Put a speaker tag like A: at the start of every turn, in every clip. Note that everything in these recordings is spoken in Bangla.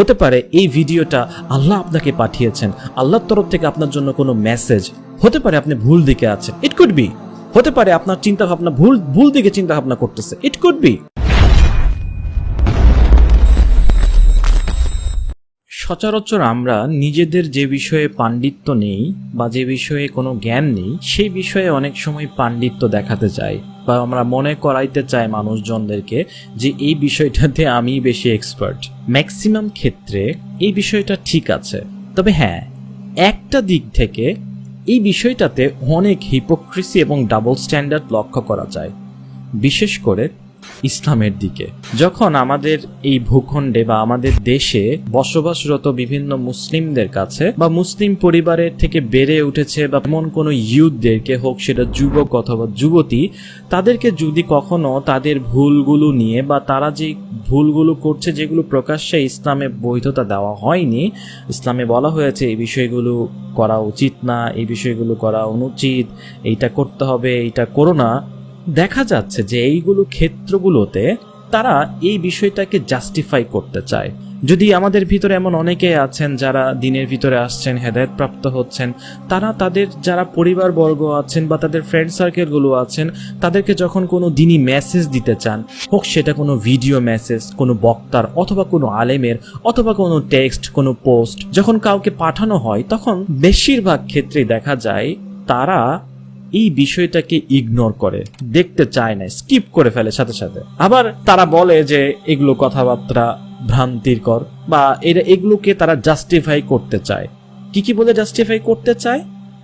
A: হতে পারে এই ভিডিওটা আল্লাহ আপনাকে পাঠিয়েছেন। আল্লাহর তরফ থেকে আপনার জন্য কোনো মেসেজ হতে পারে আপনি ভুল দিকে আছেন। ইট কুড বি হতে পারে আপনার চিন্তা ভাবনা ভুল ভুল দিকে চিন্তা ভাবনা করতেছে। ইট কুড বি সচরাচর আমরা নিজেদের যে বিষয়ে পাণ্ডিত্য নেই বা যে বিষয়ে কোনো জ্ঞান নেই, সেই বিষয়ে অনেক সময় পাণ্ডিত্য দেখাতে চাই বা আমরা মনে করাইতে চাই মানুষজনদেরকে যে এই বিষয়টাতে আমি বেশি এক্সপার্ট ম্যাক্সিমাম ক্ষেত্রে এই বিষয়টা ঠিক আছে। তবে হ্যাঁ একটা দিক থেকে এই বিষয়টাতে অনেক হিপোক্রিসি এবং ডাবল স্ট্যান্ডার্ড লক্ষ্য করা যায়। বিশেষ করে ইসলামের দিকে। যখন আমাদের এই ভূখণ্ডে বা আমাদের দেশে বসবাসরত বিভিন্ন মুসলিমদের কাছে বা মুসলিম পরিবারের থেকে বেড়ে উঠেছে বা এমন কোনো ইউথদেরকে হোক, সেটা যুবক অথবা যুবতী, তাদেরকে যদি কখনো তাদের ভুলগুলো নিয়ে বা তারা যে ভুলগুলো করছে, যেগুলো প্রকাশ্যে ইসলামে বৈধতা দেওয়া হয়নি, ইসলামে বলা হয়েছে এই বিষয়গুলো করা উচিত না, এই বিষয়গুলো করা অনুচিত, এইটা করতে হবে, এইটা করো না দেখা যাচ্ছে যে এইগুলো ক্ষেত্রগুলোতে তারা এই বিষয়টাকে জাস্টিফাই করতে চায়। যদি আমাদের ভিতরে এমন অনেকে আছেন যারা দিনের ভিতরে আসছেন হেদায়ত প্রাপ্ত হচ্ছেন, তারা তাদের যারা পরিবারবর্গ আছেন বা তাদের ফ্রেন্ড সার্কেলগুলো আছেন, তাদেরকে যখন কোনো দিনই মেসেজ দিতে চান, হোক সেটা কোনো ভিডিও মেসেজ কোনো বক্তার অথবা কোনো আলেমের অথবা কোনো টেক্সট কোনো পোস্ট যখন কাউকে পাঠানো হয়, তখন বেশিরভাগ ক্ষেত্রে দেখা যায় তারা এই বিষয়টাকে ইগনোর করে, দেখতে চায় না স্কিপ করে ফেলে সাথে সাথে। আবার তারা বলে যে এগুলো কথাবার্তা ভ্রান্তিকর বা এরা এগুলোকে তারা জাস্টিফাই করতে চায়। কি কি বলে জাস্টিফাই করতে চায়?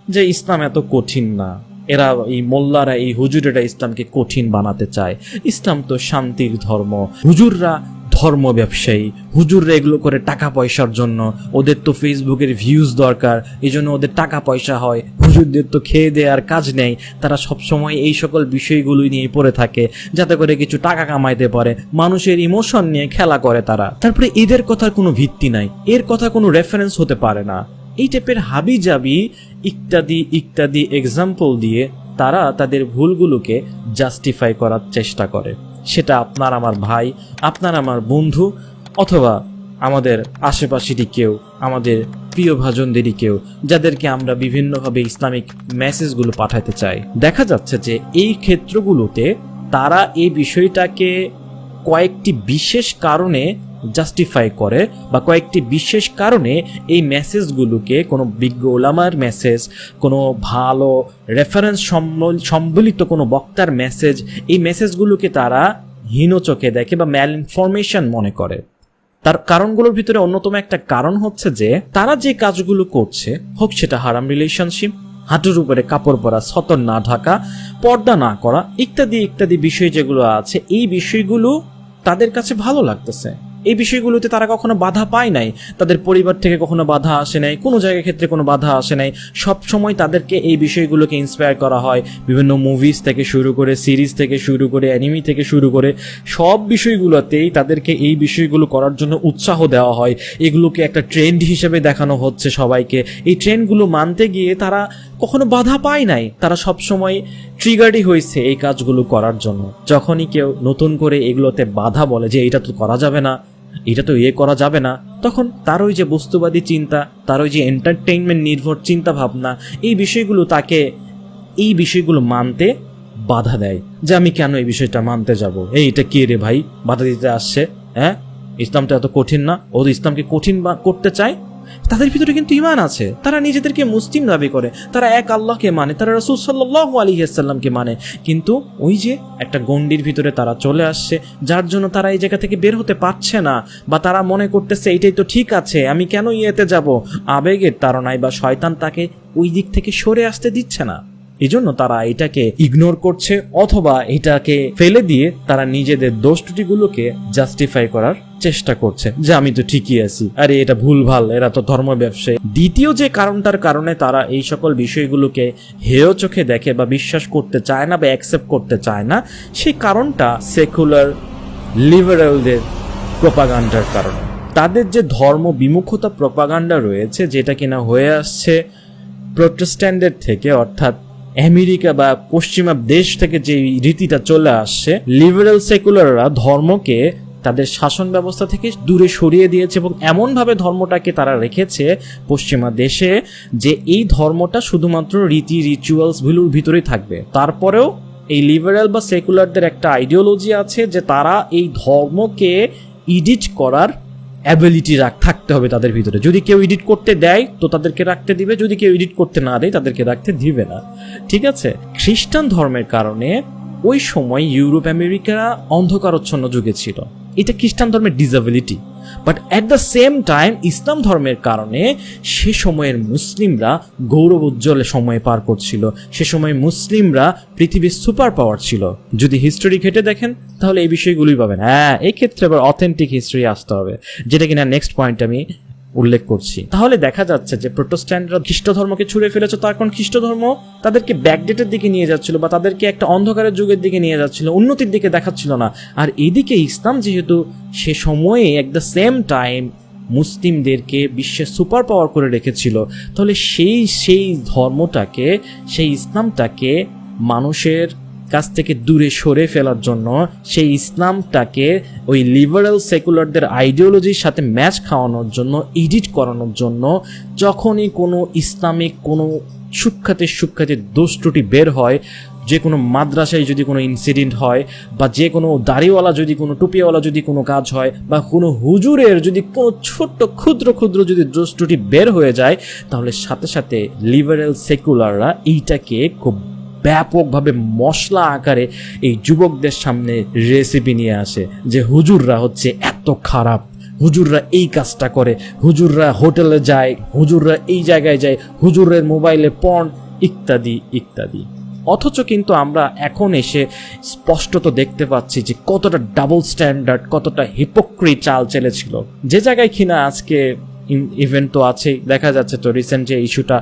A: যে ইসলাম এত কঠিন না, এরা এই মোল্লারা, এই হুজুরেরা ইসলামকে কঠিন বানাতে চায়। ইসলাম তো শান্তির ধর্ম। হুজুররা ধর্ম ব্যবসায়ী। হুজুররা এগুলো করে টাকা পয়সার জন্য। ওদের তো ফেসবুকের ভিউজ দরকার এই জন্য ওদের টাকা পয়সা হয়। হুজুরদের তো খেয়ে দেওয়ার কাজ নেই। তারা সবসময় এই সকল বিষয়গুলোই নিয়ে পড়ে থাকে, যাতে করে কিছু টাকা কামাইতে পারে। মানুষের ইমোশন নিয়ে খেলা করে তারা। তারপরে এদের কথার কোনো ভিত্তি নাই। এর কথা কোনো রেফারেন্স হতে পারে না। এই টাইপের হাবি জাবি ইত্যাদি ইত্যাদি এক্সাম্পল দিয়ে তারা তাদের ভুলগুলোকে জাস্টিফাই করার চেষ্টা করে। সেটা আপনার আমার ভাই, আপনার আমার বন্ধু, অথবা আমাদের আশেপাশেরই কেউ, আমাদের প্রিয় ভাজনদেরই কেউ, যাদেরকে আমরা বিভিন্নভাবে ইসলামিক মেসেজগুলো পাঠাতে চাই। দেখা যাচ্ছে যে এই ক্ষেত্রগুলোতে তারা এই বিষয়টাকে কয়েকটি বিশেষ কারণে জাস্টিফাই করে বা কয়েকটি বিশেষ কারণে এই মেসেজগুলোকে কোনো বিজ্ঞ ওলামার মেসেজ কোনো ভালো রেফারেন্স সম্বলিত কোনো বক্তার মেসেজ এই মেসেজগুলোকে তারা হীন চোখে দেখে বা ম্যাল ইনফরমেশন মনে করে। তার কারণগুলোর ভিতরে অন্যতম একটা কারণ হচ্ছে যে, তারা যে কাজগুলো করছে, হোক সেটা হারাম রিলেশনশিপ হাঁটুর উপরে কাপড় পরা, সতর না ঢাকা, পর্দা না করা, ইত্যাদি ইত্যাদি বিষয় যেগুলো আছে, এই বিষয়গুলো তাদের কাছে ভালো লাগতেছে। এই বিষয়গুলোতে তারা কখনো বাধা পায় নাই। তাদের পরিবার থেকে কখনো বাধা আসে নাই। কোনো জায়গার ক্ষেত্রে কোনো বাধা আসে নাই। সব সময় তাদেরকে এই বিষয়গুলোকে ইন্সপায়ার করা হয়। বিভিন্ন মুভিজ থেকে শুরু করে সিরিজ থেকে শুরু করে অ্যানিমি থেকে শুরু করে, সব বিষয়গুলোতেই তাদেরকে এই বিষয়গুলো করার জন্য উৎসাহ দেওয়া হয়। এগুলোকে একটা ট্রেন্ড হিসেবে দেখানো হচ্ছে সবাইকে। এই ট্রেন্ডগুলো মানতে গিয়ে তারা কখনো বাধা পায় নাই। তারা সব সময় ট্রিগার্ডই হয়েছে এই কাজগুলো করার জন্য। যখনই কেউ নতুন করে এগুলোতে বাধা বলে যে এটা তো করা যাবে না। এটা তো ইয়ে করা যাবে না। তখন তার ওই যে বস্তুবাদী চিন্তা, তার ওই যে এন্টারটেইনমেন্ট নির্ভর চিন্তা ভাবনা এই বিষয়গুলো তাকে, এই বিষয়গুলো মানতে বাধা দেয় যে আমি কেন এই বিষয়টা মানতে যাব? এই, এটা কে রে ভাই? বাধা দিতে আসছে হ্যাঁ? ইসলামটা এত কঠিন না। ও ইসলামকে কঠিন করতে চায় তাদের ভিতরে কিন্তু ইমান আছে। তারা নিজেদেরকে মুসলিম দাবি করে। তারা এক আল্লাহকে মানে তারা রসুল সাল্লাহ আলী মানে। কিন্তু ওই যে একটা গণ্ডির ভিতরে তারা চলে আসছে, যার জন্য তারা এই জায়গা থেকে বের হতে পারছে না বা তারা মনে করতেছে, এইটাই তো ঠিক আছে, আমি কেন ইয়েতে যাব? আবেগের তারণায় বা শয়তান তাকে ওই দিক থেকে সরে আসতে দিচ্ছে না। এজন্য তারা এটাকে ইগনোর করছে অথবা এটাকে ফেলে দিয়ে তারা নিজেদের দোষ ত্রুটিগুলোকে জাস্টিফাই করার চেষ্টা করছে। যে আমি তো ঠিকই আছি। আরে, এটা ভুল ভালো এরা তো ধর্ম ব্যবসায়ী। দ্বিতীয় যে কারণটার কারণে তারা এই সকল বিষয়গুলোকে হেয় চোখে দেখে বা বিশ্বাস করতে চায় না বা অ্যাকসেপ্ট করতে চায় না, সেই কারণটা সেকুলার লিবারেলদের প্রোপাগান্ডার কারণে। তাদের যে ধর্ম বিমুখতা প্রোপাগান্ডা রয়েছে, যেটা কিনা হয়ে আসছে প্রোটেস্ট্যান্ডের থেকে, অর্থাৎ আমেরিকা বা পশ্চিমা দেশ থেকে যে রীতিটা চলে আসছে লিবারেল সেকুলাররা ধর্মকে তাদের শাসন ব্যবস্থা থেকে দূরে সরিয়ে দিয়েছে এবং এমনভাবে ধর্মটাকে তারা রেখেছে পশ্চিমা দেশে যে এই ধর্মটা শুধুমাত্র রীতি রিচুয়ালসগুলোর ভিতরেই থাকবে। তারপরেও এই লিবারেল বা সেকুলারদের একটা আইডিওলজি আছে যে তারা এই ধর্মকে ইডিট করার অ্যাবিলিটি রাখ, থাকতে হবে তাদের ভিতরে। যদি কেউ এডিট করতে দেয়, তো তাদেরকে রাখতে দিবে। যদি কেউ এডিট করতে না দেয়, তাদেরকে রাখতে দিবে না। ঠিক আছে? খ্রিস্টান ধর্মের কারণে ওই সময় ইউরোপ আমেরিকা অন্ধকারচ্ছন্ন যুগে ছিল। এটা খ্রিস্টান ধর্মের disability but at the same time ইসলাম ধর্মের কারণে সে সময়ের মুসলিমরা গৌরব উজ্জ্বল সময় পার করছিল। সে সময় মুসলিমরা পৃথিবীর সুপার পাওয়ার ছিল। যদি হিস্টোরি ঘেটে দেখেন, তাহলে এই বিষয়গুলোই পাবেন। হ্যাঁ এই ক্ষেত্রে আবার অথেন্টিক হিস্ট্রি আসতে হবে। যেটা কিনা নেক্সট পয়েন্ট আমি উল্লেখ করছি। তাহলে দেখা যাচ্ছে যে প্রোটোস্ট্যান্ডরা খ্রিস্ট ধর্মকে ছুড়ে ফেলেছে, তার কারণ খ্রিস্ট ধর্ম তাদেরকে ব্যাকডেটের দিকে নিয়ে যাচ্ছিল বা তাদেরকে একটা অন্ধকারের যুগের দিকে নিয়ে যাচ্ছিল, উন্নতির দিকে দেখাচ্ছিল না। আর এদিকে ইসলাম যেহেতু সে সময়ে এক দ্য সেম টাইম মুসলিমদেরকে বিশ্বে সুপার পাওয়ার করে রেখেছিল, তাহলে সেই সেই ধর্মটাকে, সেই ইসলামটাকে মানুষের কাছ থেকে দূরে সরে ফেলার জন্য সেই ইসলামটাকে ওই লিবারেল সেকুলারদের আইডিওলজির সাথে ম্যাচ খাওয়ানোর জন্য এডিট করানোর জন্য যখনই কোনো ইসলামিক, কোনো সুখ্যাতির সুখ্যাতির দোষ বের হয়, যে কোনো মাদ্রাসায় যদি কোনো ইনসিডেন্ট হয় বা যে কোনো দাড়িওয়ালা যদি কোনো টুপিওয়ালা যদি কোনো কাজ হয় বা কোনো হুজুরের যদি কোনো ছোট্ট ক্ষুদ্র ক্ষুদ্র যদি দোষ বের হয়ে যায়, তাহলে সাথে সাথে লিবারেল সেকুলাররা এইটাকে খুব ব্যাপকভাবে মশলা আকারে এই যুবকদের সামনে রেসিপি নিয়ে আসে যে হুজুররা হচ্ছে এত খারাপ। হুজুররা এই কাজটা করে, হুজুররা হোটেলে যায়, হুজুররা এই জায়গায় যায়, হুজুরের মোবাইলে পর্ন ইত্যাদি ইত্যাদি। অথচ কিন্তু আমরা এখন এসে স্পষ্টত দেখতে পাচ্ছি যে কতটা ডাবল স্ট্যান্ডার্ড কতটা হিপোক্রি চাল চেলেছিল। যে জায়গায় কিনা আজকে ইভেন্ট তো আছেই, দেখা যাচ্ছে তো রিসেন্ট যে ইস্যুটা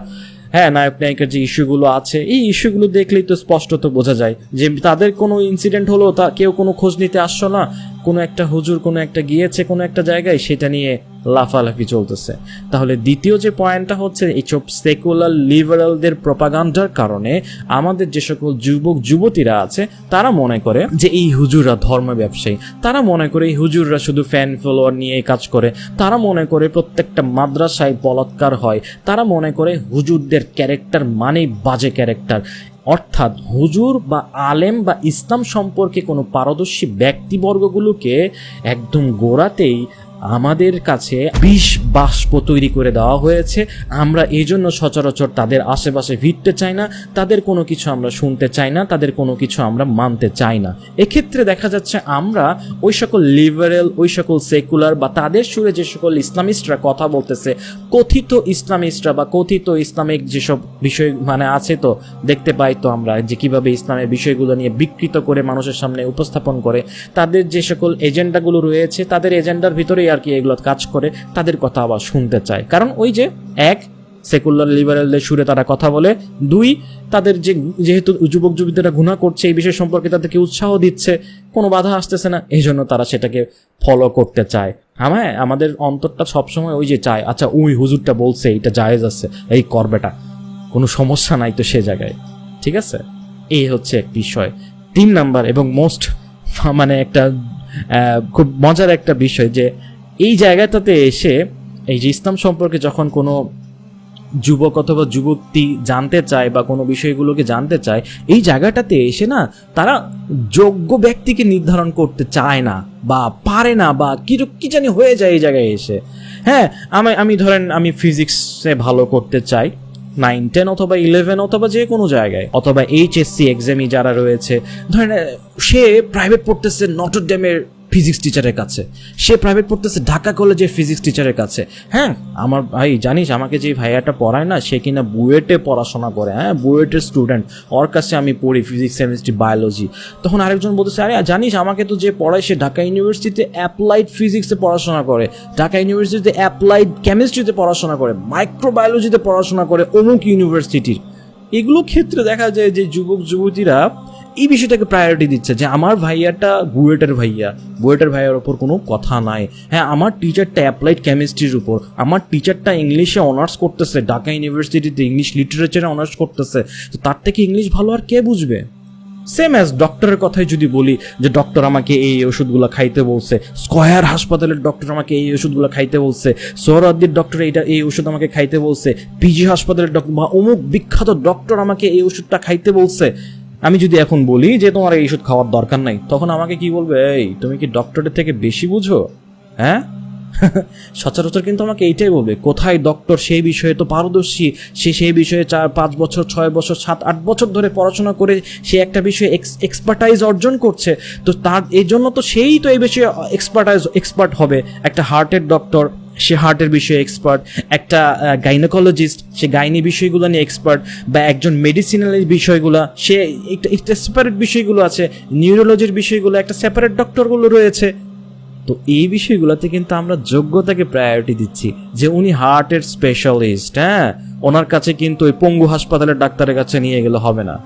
A: হ্যাঁ নায়ক নায়িকার যে ইস্যুগুলো আছে, এই ইস্যুগুলো দেখলেই তো স্পষ্টত বোঝা যায় যে তাদের কোনো ইনসিডেন্ট হলো, তা কেউ কোনো খোঁজ নিতে আসছো না। কোনো একটা হুজুর কোনো একটা গিয়েছে কোনো একটা জায়গায়, সেটা নিয়ে লাফালাফি চলতেছে। তাহলে দ্বিতীয় যে পয়েন্টটা হচ্ছে এইসব সেকুলার লিবারালদের প্রপাগান্ডার কারণে আমাদের যে সকল যুবক, যুবতীরা আছে, তারা মনে করে যে এই হুজুররা ধর্ম ব্যবসায়ী। তারা মনে করে এই হুজুররা শুধু ফ্যান ফলোয়ার নিয়ে কাজ করে। তারা মনে করে প্রত্যেকটা মাদ্রাসায় বলাৎকার হয়। তারা মনে করে হুজুরদের ক্যারেক্টার মানেই বাজে ক্যারেক্টার অর্থাৎ হুজুর বা আলেম বা ইসলাম সম্পর্কে কোনো পারদর্শী ব্যক্তিবর্গগুলোকে একদম গোড়াতেই আমাদের কাছে বিষ বাষ্প তৈরি করে দেওয়া হয়েছে। আমরা এই জন্য সচরাচর তাদের আশেপাশে ভিড়তে চাই না। তাদের কোনো কিছু আমরা শুনতে চাই না। তাদের কোনো কিছু আমরা মানতে চাই না। এক্ষেত্রে দেখা যাচ্ছে আমরা ওই সকল লিবারেল, ওই সকল সেকুলার বা তাদের সুরে যে সকল ইসলামিস্টরা কথা বলতেছে, কথিত ইসলামিস্টরা বা কথিত ইসলামিক যেসব বিষয় মানে আছে তো, দেখতে পাই তো আমরা যে কীভাবে ইসলামের বিষয়গুলো নিয়ে বিকৃত করে মানুষের সামনে উপস্থাপন করে। তাদের যে সকল এজেন্ডাগুলো রয়েছে, তাদের এজেন্ডার ভিতরেই আর কি এগুলো কাজ করে তাদের কথা আবার শুনতে চায়। কারণ ওই যে, এক সেকুলার লিবারেলদের সুরে তারা কথা বলে। দুই, তাদের যে, যেহেতু যুবক যুবতীরা গুণা করছে, এই বিষয় সম্পর্কে তাদেরকে উৎসাহ দিচ্ছে, কোনো বাধা আসতেছে না, এই জন্য তারা সেটাকে ফলো করতে চায়। হ্যাঁ আমাদের অন্তরটা সবসময় ওই যে চায় আচ্ছা ওই হুজুরটা বলছে এটা জায়েজ আছে, এই করবেটা কোনো সমস্যা নাই তো সে জায়গায়। ঠিক আছে? এই হচ্ছে এক বিষয়। তিন নাম্বার এবং মোস্ট মানে একটা খুব মজার একটা বিষয় যে এই জায়গাটাতে এসে এই যে ইসলাম সম্পর্কে যখন কোনো যুবক অথবা যুবতী জানতে চায় বা কোনো বিষয়গুলোকে জানতে চায়, এই জায়গাটাতে এসে না তারা যোগ্য ব্যক্তিকে নির্ধারণ করতে চায় না বা পারে না বা কি কি জানি হয়ে যায় এই জায়গায় এসে। হ্যাঁ আমি আমি ধরেন আমি ফিজিক্সে ভালো করতে চাই নাইন টেন অথবা ইলেভেন অথবা যে কোনো জায়গায়, অথবা এইচএসসি এক্সামই যারা রয়েছে, ধরেন, সে প্রাইভেট পড়তেছে নটর ডেমের ফিজিক্স টিচারের কাছে। সে প্রাইভেট পড়তেছে ঢাকা কলেজের ফিজিক্স টিচারের কাছে। হ্যাঁ আমার ভাই, জানিস, আমাকে যে ভাইয়াটা পড়ায় না, সে কিনা বুয়েটে পড়াশোনা করে হ্যাঁ বুয়েটের স্টুডেন্ট ওর কাছে আমি পড়ি ফিজিক্স কেমিস্ট্রি বায়োলজি তখন আরেকজন বলতেছে, আরে, জানিস, আমাকে তো যে পড়ায় সে ঢাকা ইউনিভার্সিটিতে অ্যাপ্লাইড ফিজিক্সে পড়াশোনা করে, ঢাকা ইউনিভার্সিটিতে অ্যাপ্লাইড কেমিস্ট্রিতে পড়াশোনা করে মাইক্রোবায়োলজিতে পড়াশোনা করে, অমুক ইউনিভার্সিটির এগুলো ক্ষেত্রে দেখা যায় যে যুবক যুবতীরা এই বিষয়টাকে প্রায়োরিটি দিচ্ছে যে আমার ভাইয়াটা বুয়েটের ভাইয়া, বুয়েটের ভাইয়ার ওপর কোনো কথা নাই। হ্যাঁ আমার টিচারটা অ্যাপ্লাইড কেমিস্ট্রির উপর, আমার টিচারটা ইংলিশে অনার্স করতেছে, ঢাকা ইউনিভার্সিটিতে ইংলিশ লিটারেচারে অনার্স করতেছে, তো তার থেকে ইংলিশ ভালো আর কে বুঝবে? সেম অ্যাজ ডক্টরের কথাই যদি বলি যে ডক্টর আমাকে এই ওষুধগুলো খাইতে বলছে, স্কয়ার হাসপাতালের ডক্টর আমাকে এই ওষুধগুলো খাইতে বলছে সোহরাদ্দির ডক্টর এইটা, এই ওষুধ আমাকে খাইতে বলছে পিজি হাসপাতালের ডক্টর বা অমুক বিখ্যাত ডক্টর আমাকে এই ওষুধটা খাইতে বলছে আমি যদি এখন বলি যে তোমার এই ওষুধ খাওয়ার দরকার নাই, তখন আমাকে কি বলবে? এই, তুমি কি ডক্টরের থেকে বেশি বুঝো? হ্যাঁ? সচরাচর কিন্তু আমাকে এইটাই বলবে, কোথায় ডক্টর সেই বিষয়ে তো পারদর্শী? সে সেই বিষয়ে চার, পাঁচ বছর, ছয় বছর, সাত, আট বছর ধরে পড়াশোনা করে সে একটা বিষয়ে এক্সপার্টাইজ অর্জন করছে। তো তার এই জন্য তো সেই তো এই বিষয়ে এক্সপার্টাইজ এক্সপার্ট হবে, একটা হার্টের ডক্টর সে হার্টের বিষয়ে এক্সপার্ট একটা গাইনোকোলজিস্ট সে গাইনি বিষয়গুলো নিয়ে এক্সপার্ট বা একজন মেডিসিনাল বিষয়গুলো, সে একটা একটা সেপারেট বিষয়গুলো আছে নিউরোলজির বিষয়গুলো, একটা সেপারেট ডক্টরগুলো রয়েছে। তো এই বিষয়গুলোতে কিন্তু আমরা যোগ্যতাকে প্রায়োরিটি দিচ্ছি, যে উনি হার্টের স্পেশালিস্ট হ্যাঁ? ওনার কাছে কিন্তু ওই পঙ্গু হাসপাতালের ডাক্তারের কাছে নিয়ে গেলে হবে না।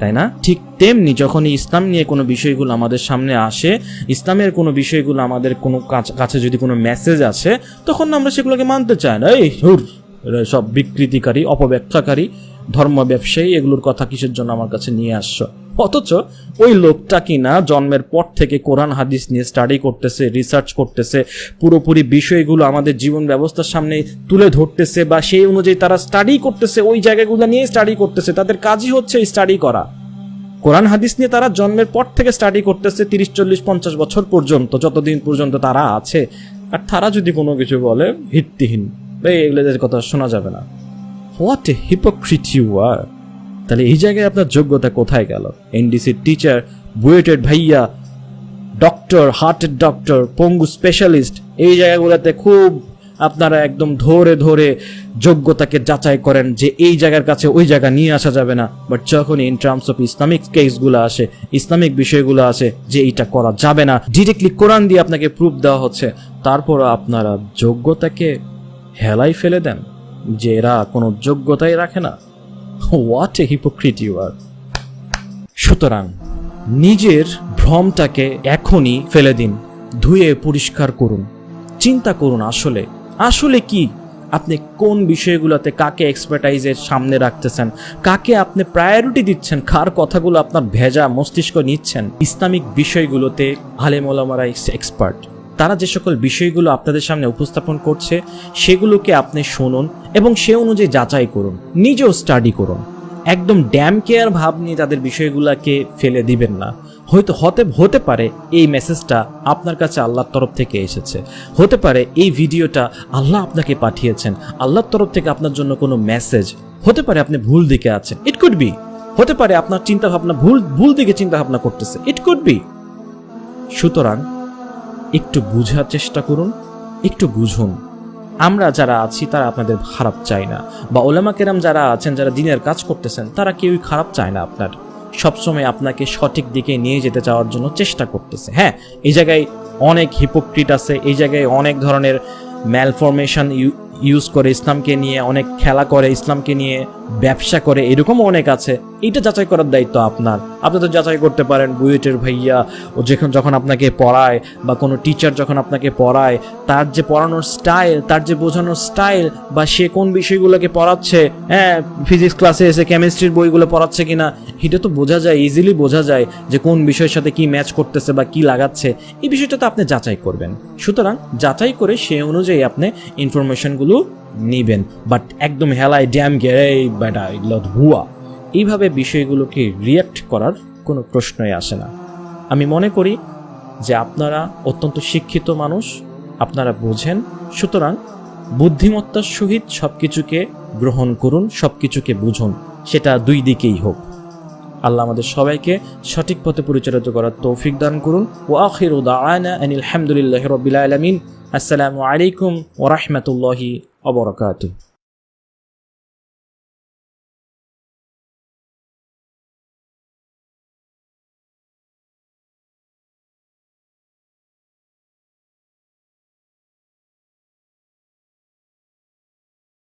A: তাই না? ঠিক তেমনি যখন ইসলাম নিয়ে কোনো বিষয়গুলো আমাদের সামনে আসে, ইসলামের কোনো বিষয়গুলো আমাদের কোনো কাছ- যদি কোনো মেসেজ আসে, তখন আমরা সেগুলোকে মানতে চাই না। এই হুর সব বিকৃতিকারী, অপব্যাখ্যাকারী ধর্ম ব্যবসায়ী এগুলোর কথা কিসের জন্য আমার কাছে নিয়ে আসছো? অথচ ওই লোকটা কিনা জন্মের পর থেকে কোরআন, হাদিস নিয়ে স্টাডি করতেছে রিসার্চ করতেছে, পুরোপুরি বিষয়গুলো আমাদের জীবন ব্যবস্থার সামনে তুলে ধরতেছে বা সেই অনুযায়ী তারা স্টাডি করতেছে, ওই জায়গাগুলো নিয়ে স্টাডি করতেছে, তাদের কাজই হচ্ছে স্টাডি করা। কোরআন, হাদিস নিয়ে তারা জন্মের পর থেকে স্টাডি করতেছে তিরিশ, চল্লিশ, পঞ্চাশ বছর পর্যন্ত, যতদিন পর্যন্ত তারা আছে। আর তারা যদি কোনো কিছু বলে, ভিত্তিহীন। এগুলোদের কথা শোনা যাবে না। What a hypocrite you are তাহলে এই জায়গায় আপনার যোগ্যতা কোথায় গেল? এনডিসির টিচার বুয়েটেড ভাইয়া ডক্টর হার্টের ডক্টর পঙ্গু স্পেশালিস্ট এই জায়গাগুলোতে খুব আপনারা একদম ধরে ধরে যোগ্যতাকে যাচাই করেন যে এই জায়গার কাছে ওই জায়গা নিয়ে আসা যাবে না। বাট যখন ইন টার্মস অফ ইসলামিক কেসগুলো আসে ইসলামিক বিষয়গুলো আসে যে এটা করা যাবে না ডিরেক্টলি কোরআন দিয়ে আপনাকে প্রুফ দেওয়া হচ্ছে তারপর আপনারা যোগ্যতাকে হেলাই ফেলে দেন যে এরা কোনো যোগ্যতাই রাখে না। What a hypocrite you are সুতরাং নিজের ভ্রমটাকে এখনই ফেলে দিন, ধুয়ে পরিষ্কার করুন। চিন্তা করুন আসলে আসলে কি? আপনি কোন বিষয়গুলোতে কাকে এক্সপার্টাইজের সামনে রাখতেছেন? কাকে আপনি প্রায়োরিটি দিচ্ছেন? কার কথাগুলো আপনার ভেজা মস্তিষ্ক নিচ্ছেন? ইসলামিক বিষয়গুলোতে আলেমোলামারা এক্সপার্ট তারা যে সকল বিষয়গুলো আপনাদের সামনে উপস্থাপন করছে, সেগুলোকে আপনি শুনুন এবং সে অনুযায়ী যাচাই করুন, নিজেও স্টাডি করুন। একদম ড্যাম কেয়ার ভাব নিয়ে তাদের বিষয়গুলোকে ফেলে দিবেন না। হয়তো হতে হতে পারে এই মেসেজটা আপনার কাছে আল্লাহর তরফ থেকে এসেছে। হতে পারে এই ভিডিওটা আল্লাহ আপনাকে পাঠিয়েছেন। আল্লাহর তরফ থেকে আপনার জন্য কোনো মেসেজ হতে পারে আপনি ভুল দিকে আছেন। ইট কুড বি হতে পারে আপনার চিন্তা ভাবনা ভুল ভুল দিকে চিন্তা ভাবনা করতেছে। ইট কুড বি সুতরাং একটু বুঝার চেষ্টা করুন, একটু বুঝুন। আমরা যারা আছি, তারা আপনাদের খারাপ চাই না। বা ওলামা কেরাম যারা আছেন, যারা দিনের কাজ করতেছেন, তারা কেউই খারাপ চায় না আপনার। সবসময় আপনাকে সঠিক দিকে নিয়ে যেতে চাওয়ার জন্য চেষ্টা করতেছে। হ্যাঁ এই জায়গায় অনেক হিপোক্রিট আছে, এই জায়গায় অনেক ধরনের ম্যালফরমেশন ইউজ করে ইসলামকে নিয়ে, অনেক খেলা করে ইসলামকে নিয়ে। ব্যবসা করে, এরকমও অনেক আছে। এটা যাচাই করার দায়িত্ব আপনার। আপনি তো যাচাই করতে পারেন, বুয়েটের ভাইয়া, ও যখন যখন আপনাকে পড়ায়, বা কোনো টিচার যখন আপনাকে পড়ায়, তার যে পড়ানোর স্টাইল তার যে বোঝানোর স্টাইল বা সে কোন বিষয়গুলোকে পড়াচ্ছে হ্যাঁ ফিজিক্স ক্লাসে এসে কেমিস্ট্রির বইগুলো পড়াচ্ছে কিনা, এটা তো বোঝা যায় ইজিলি বোঝা যায় যে কোন বিষয়ের সাথে কি ম্যাচ করতেছে বা কি লাগাচ্ছে। এই বিষয়টা তো আপনি যাচাই করবেন। সুতরাং, যাচাই করে সে অনুযায়ী আপনি ইনফরমেশনগুলো নিবেন বাট একদম হেলায় ড্যাম এই বেটা, এগুলো ভুয়া। এইভাবে বিষয়গুলোকে রিয়াক্ট করার কোনো প্রশ্নই আসে না। আমি মনে করি যে আপনারা অত্যন্ত শিক্ষিত মানুষ, আপনারা বোঝেন, সুতরাং বুদ্ধিমত্তার সহিত সব কিছুকে গ্রহণ করুন সব কিছুকে বুঝুন, সেটা দুই দিকেই হোক। আল্লাহ আমাদের সবাইকে সঠিক পথে পরিচালিত করার তৌফিক দান করুন। ও আখির উদাআনা আনিল হামদুলিল্লাহি আলামিন। আসসালামু আলাইকুম ওয়া বারাকাতুহু